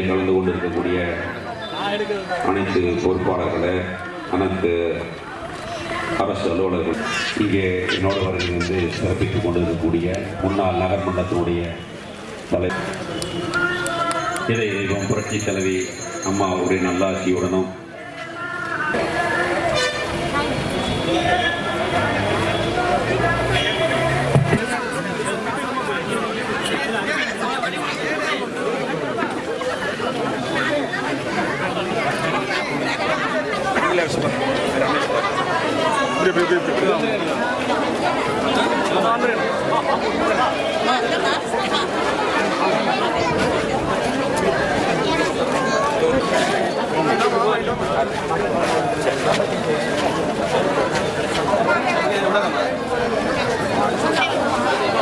கலந்து கொண்டிருக்கக்கூடிய அனைத்து பொறுப்பாளர்களை அனைத்து அரசு அலுவலர்கள் இங்கே என்னோட வருகை வந்து சிறப்பித்துக் கொண்டிருக்கக்கூடிய முன்னாள் நகர்மன்றத்தினுடைய தலை இதை தெய்வம் புரட்சி தலைவி அம்மா அவருடைய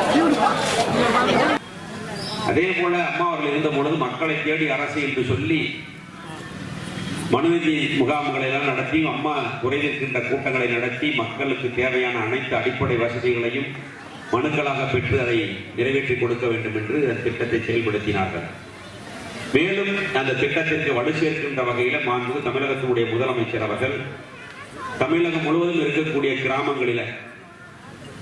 நல்லாட்சியுடனும் அதே போல அம்மா அவர்கள் இருந்த பொழுது மக்களை தேடி அரசு என்று சொல்லி மனுநீதி முகாம்களை எல்லாம் நடத்தி அம்மா குறைந்திருக்கின்ற கூட்டங்களை நடத்தி மக்களுக்கு தேவையான அனைத்து அடிப்படை வசதிகளையும் மனுக்களாக பெற்று அதை நிறைவேற்றி கொடுக்க வேண்டும் என்று அந்த திட்டத்தை செயல்படுத்தினார்கள். மேலும் அந்த திட்டத்திற்கு வலு சேர்க்கின்ற வகையில் மாண்பு தமிழகத்தினுடைய முதலமைச்சர் அவர்கள் தமிழகம் முழுவதும் இருக்கக்கூடிய கிராமங்களில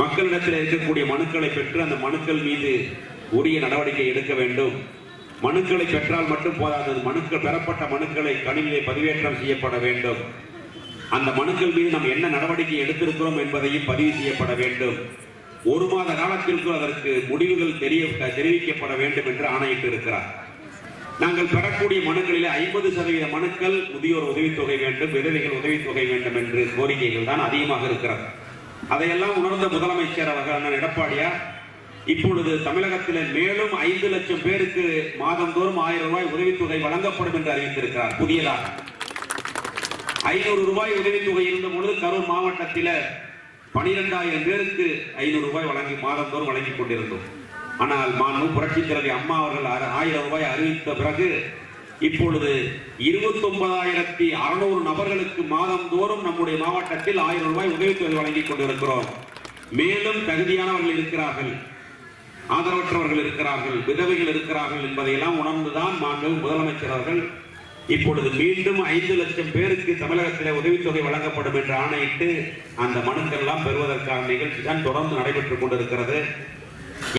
மக்களிடத்தில் இருக்கக்கூடிய மனுக்களை பெற்று அந்த மனுக்கள் மீது உரிய நடவடிக்கை எடுக்க வேண்டும். மனுக்களை பெற்றால் மட்டும் போதாது. மனுக்கள் பெறப்பட்ட மனுக்களை கணினியிலே பதிவேற்றம் செய்யப்பட வேண்டும். அந்த மனுக்கள் மீது நாம் என்ன நடவடிக்கை எடுத்திருக்கிறோம் என்பதையும் பதிவு செய்யப்பட வேண்டும். ஒரு மாத காலத்திற்குள் அதற்கு முடிவுகள் தெரிய தெரிவிக்கப்பட வேண்டும் என்று ஆணையிட்டு இருக்கிறார் நாங்கள் பெறக்கூடிய மனுக்களில் ஐம்பது சதவீத மனுக்கள் முதியோர் உதவித்தொகை வேண்டும் விதவைகள் உதவித்தொகை வேண்டும் என்று கோரிக்கைகள் தான் அதிகமாக இருக்கிறது. அதையெல்லாம் உணர்ந்த முதலமைச்சர் அவர்கள் அண்ணன் எடப்பாடியார் இப்பொழுது தமிழகத்தில் மேலும் ஐந்து லட்சம் பேருக்கு மாதந்தோறும் ஆயிரம் ரூபாய் உதவித்தொகை வழங்கப்படும் என்று அறிவித்திருக்கிறார். புதியதாக. ஐநூறு ரூபாய் உதவித்தொகை இருந்த பொழுது கரூர் மாவட்டத்தில் பனிரெண்டாயிரம் பேருக்கு ஐநூறு ரூபாய் வழங்கி மாதந்தோறும் வழங்கிக் கொண்டிருந்தோம். ஆனால் மாணவ புரட்சி தலைவி அம்மா அவர்கள் ஆயிரம் ரூபாய் அறிவித்த பிறகு இப்பொழுது இருபத்தி ஒன்பதாயிரத்தி அறுநூறு நபர்களுக்கு மாதந்தோறும் நம்முடைய மாவட்டத்தில் ஆயிரம் ரூபாய் உதவித்தொகை வழங்கிக் கொண்டிருக்கிறோம். மேலும் தகுதியானவர்கள் இருக்கிறார்கள். ஆதரவற்றவர்கள் இருக்கிறார்கள் விதவைகள் இருக்கிறார்கள் என்பதையெல்லாம் உணர்ந்துதான் மாண்பு முதலமைச்சர் அவர்கள் இப்பொழுது மீண்டும் ஐந்து லட்சம் பேருக்கு தமிழகத்தில் உதவித்தொகை வழங்கப்படும் என்று ஆணையிட்டு அந்த மனுக்கள் எல்லாம் பெறுவதற்கான நிகழ்ச்சி தான் தொடர்ந்து நடைபெற்றுக் கொண்டிருக்கிறது.